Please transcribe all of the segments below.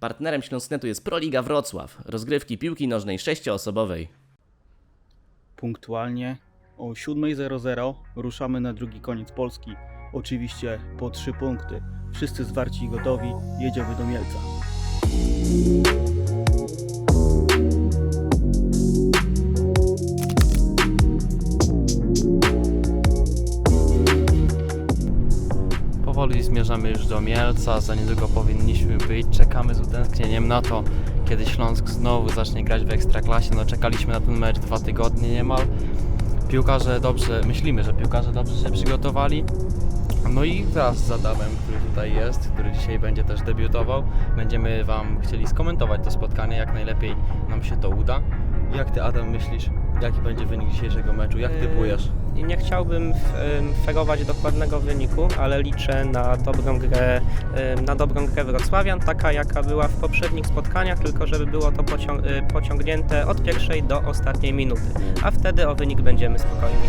Partnerem Śląsknetu jest Proliga Wrocław, rozgrywki piłki nożnej sześcioosobowej. Punktualnie o 7.00 ruszamy na drugi koniec Polski. Oczywiście po trzy punkty. Wszyscy zwarci i gotowi, jedziemy do Mielca. Powoli zmierzamy już do Mielca, za niedługo powinniśmy być. Czekamy z utęsknieniem na to, kiedy Śląsk znowu zacznie grać w Ekstraklasie. No czekaliśmy na ten mecz dwa tygodnie niemal. Piłkarze dobrze, myślimy, że piłkarze dobrze się przygotowali. No i wraz z Adamem, który tutaj jest, który dzisiaj będzie też debiutował, będziemy Wam chcieli skomentować to spotkanie, jak najlepiej nam się to uda. Jak Ty Adam myślisz, jaki będzie wynik dzisiejszego meczu? Jak typujesz? Nie chciałbym ferować dokładnego wyniku, ale liczę na dobrą grę, na dobrą grę Wrocławian, taka jaka była w poprzednich spotkaniach, tylko żeby było to y, pociągnięte od pierwszej do ostatniej minuty, a wtedy o wynik będziemy spokojni.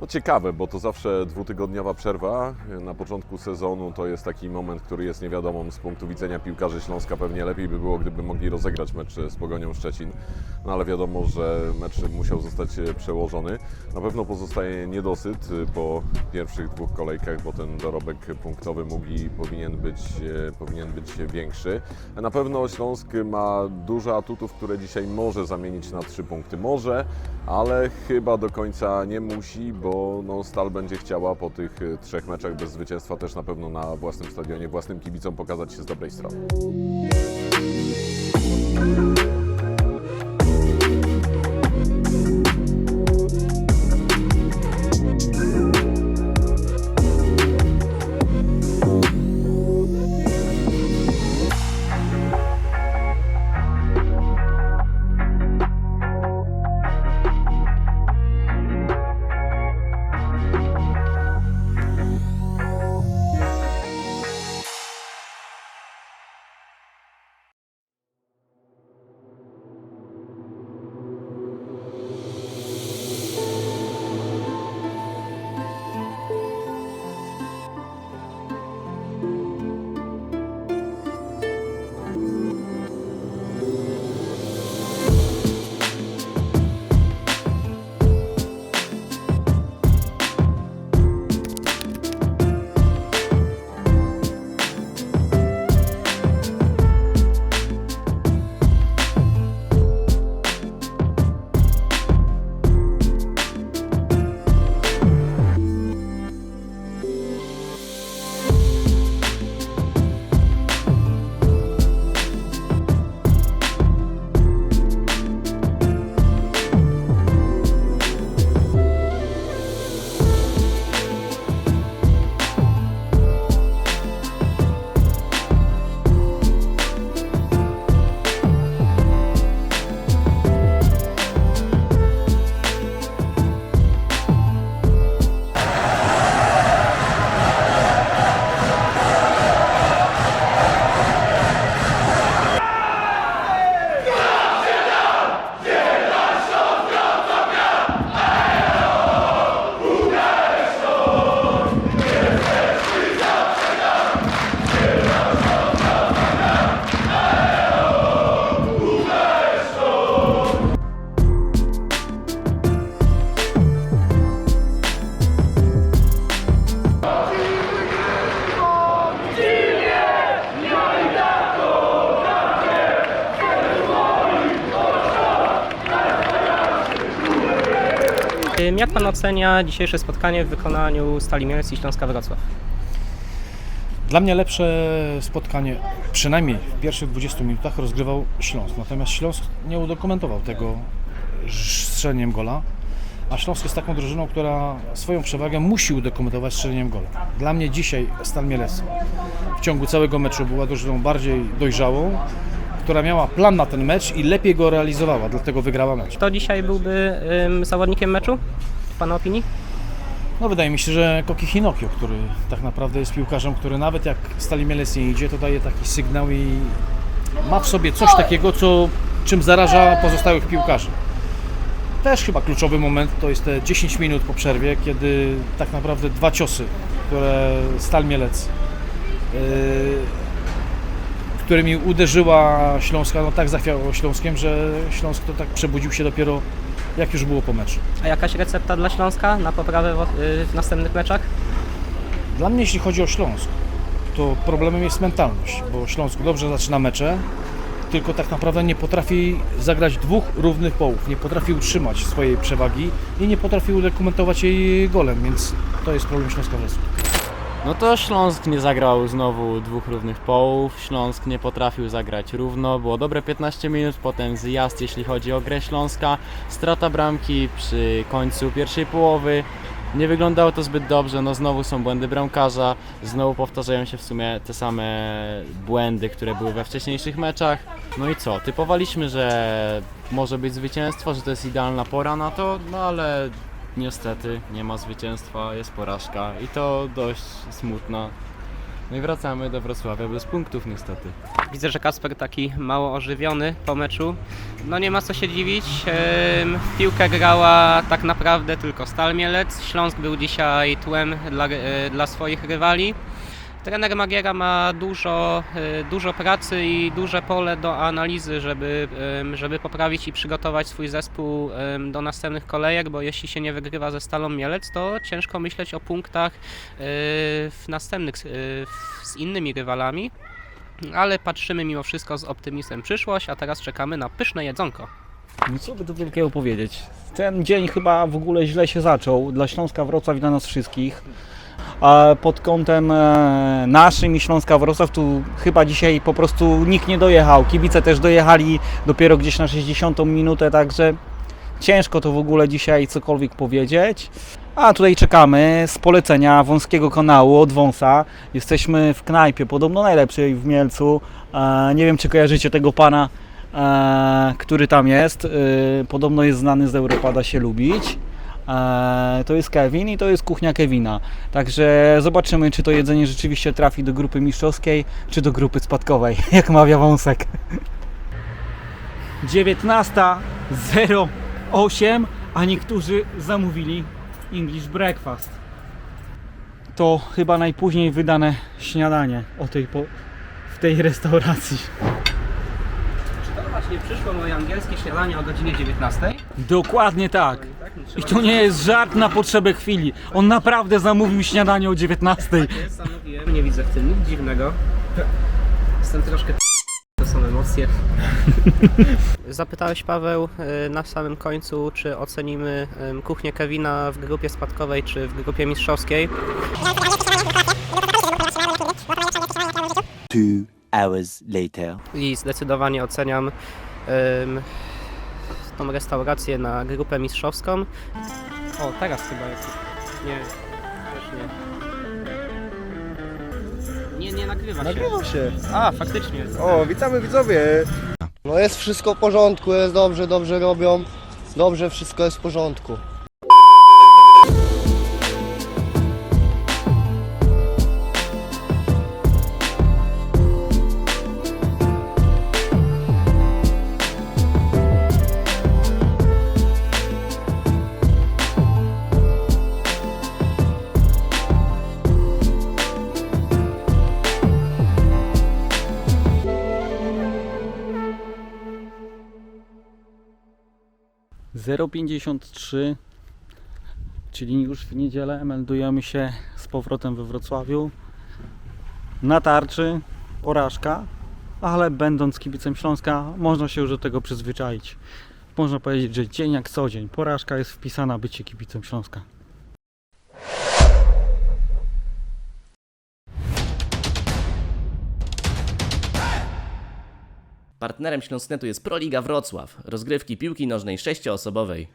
No ciekawe, bo to zawsze dwutygodniowa przerwa. Na początku sezonu to jest taki moment, który jest niewiadomą z punktu widzenia piłkarzy Śląska. Pewnie lepiej by było, gdyby mogli rozegrać mecz z Pogonią Szczecin. No ale wiadomo, że mecz musiał zostać e, przełożony. Na pewno pozostaje niedosyt e, po pierwszych dwóch kolejkach, bo ten dorobek punktowy mógł i powinien być, e, powinien być większy. Na pewno Śląsk ma dużo atutów, które dzisiaj może zamienić na trzy punkty. Może, ale chyba do końca nie musi, bo no, Stal będzie chciała po tych y, trzech meczach bez zwycięstwa też na pewno na własnym stadionie, własnym kibicom pokazać się z dobrej strony. Jak Pan ocenia dzisiejsze spotkanie w wykonaniu Stali Mielec i Śląska Wrocław? Dla mnie lepsze spotkanie, przynajmniej w pierwszych 20 minutach, rozgrywał Śląsk. Natomiast Śląsk nie udokumentował tego strzeleniem gola. A Śląsk jest taką drużyną, która swoją przewagę musi udokumentować strzeleniem gola. Dla mnie dzisiaj Stal Mielec w ciągu całego meczu była drużyną bardziej dojrzałą, która miała plan na ten mecz i lepiej go realizowała, dlatego wygrała mecz. Kto dzisiaj byłby ym, zawodnikiem meczu? W Pana opinii? No wydaje mi się, że Koki Hinokio, który tak naprawdę jest piłkarzem, który nawet jak Stali Mielec nie idzie, to daje taki sygnał i ma w sobie coś takiego, co, czym zaraża pozostałych piłkarzy. Też chyba kluczowy moment to jest te 10 minut po przerwie, kiedy tak naprawdę dwa ciosy, które Stal Mielec, yy, którymi uderzyła Śląska, no tak zachwiało Śląskiem, że Śląsk to tak przebudził się dopiero jak już było po meczu. A jakaś recepta dla Śląska na poprawę w, y, w następnych meczach? Dla mnie, jeśli chodzi o Śląsk, to problemem jest mentalność, bo Śląsk dobrze zaczyna mecze, tylko tak naprawdę nie potrafi zagrać dwóch równych połów, nie potrafi utrzymać swojej przewagi i nie potrafi udokumentować jej golem, więc to jest problem Śląska Wrocław. No to Śląsk nie zagrał znowu dwóch równych połów, Śląsk nie potrafił zagrać równo, było dobre 15 minut, potem zjazd jeśli chodzi o grę Śląska, strata bramki przy końcu pierwszej połowy, nie wyglądało to zbyt dobrze, no znowu są błędy bramkarza, znowu powtarzają się w sumie te same błędy, które były we wcześniejszych meczach. No i co, typowaliśmy, że może być zwycięstwo, że to jest idealna pora na to, no ale niestety nie ma zwycięstwa, jest porażka i to dość smutna. No i wracamy do Wrocławia bez punktów niestety. Widzę, że Kasper taki mało ożywiony po meczu. No nie ma co się dziwić. W piłkę grała tak naprawdę tylko Stal Mielec. Śląsk był dzisiaj tłem dla, y, dla swoich rywali. Trener Magiera ma dużo, y, dużo pracy i duże pole do analizy, żeby, żeby poprawić i przygotować swój zespół do następnych kolejek, bo jeśli się nie wygrywa ze Stalą Mielec, to ciężko myśleć o punktach y, w następnych w- z innymi rywalami ale patrzymy mimo wszystko z optymizmem przyszłość, a teraz czekamy na pyszne jedzonko. No co by tu wielkiego powiedzieć? Ten dzień chyba w ogóle źle się zaczął dla Śląska Wrocław i dla nas wszystkich. Pod kątem e, naszym i Śląska Wrocław tu chyba dzisiaj po prostu nikt nie dojechał. Kibice też dojechali dopiero gdzieś na 60 minutę, także ciężko to w ogóle dzisiaj cokolwiek powiedzieć. A tutaj czekamy z polecenia wąskiego kanału od Wąsa. Jesteśmy w knajpie, podobno najlepszej w Mielcu. E, nie wiem, czy kojarzycie tego pana, e, który tam jest. Podobno jest znany z Europada się lubić. E, to jest Kevin i to jest kuchnia Kevina. Także zobaczymy, czy to jedzenie rzeczywiście trafi do grupy mistrzowskiej, czy do grupy spadkowej, jak mawia Wąsek. 19.08, a niektórzy zamówili English Breakfast. To chyba najpóźniej wydane śniadanie o tej po, w tej restauracji. Właśnie przyszło moje angielskie śniadanie o godzinie 19? Dokładnie tak. I to nie jest żart na potrzebę chwili. On naprawdę zamówił śniadanie o 19. Zamówiłem, nie widzę w tym nic dziwnego. Jestem troszkę to są emocje. Zapytałeś Paweł y, na samym końcu, czy ocenimy kuchnię Kevina w grupie spadkowej, czy w grupie mistrzowskiej. Two hours later. i zdecydowanie oceniam ym, tą restaurację na grupę mistrzowską. O, teraz chyba jest. Nie, też nie. Nie, nie nagrywa się. Nagrywa się. A, faktycznie. O, witamy widzowie. No jest wszystko w porządku, jest dobrze, dobrze robią. Dobrze, wszystko jest w porządku. Zero pięćdziesiąt trzy, czyli już w niedzielę meldujemy się z powrotem we Wrocławiu. Na tarczy porażka, ale będąc kibicem Śląska można się już do tego przyzwyczaić. Można powiedzieć, że dzień jak co dzień. Porażka jest wpisana bycie kibicem Śląska. Partnerem Śląsknetu jest Proliga Wrocław, rozgrywki piłki nożnej sześcioosobowej.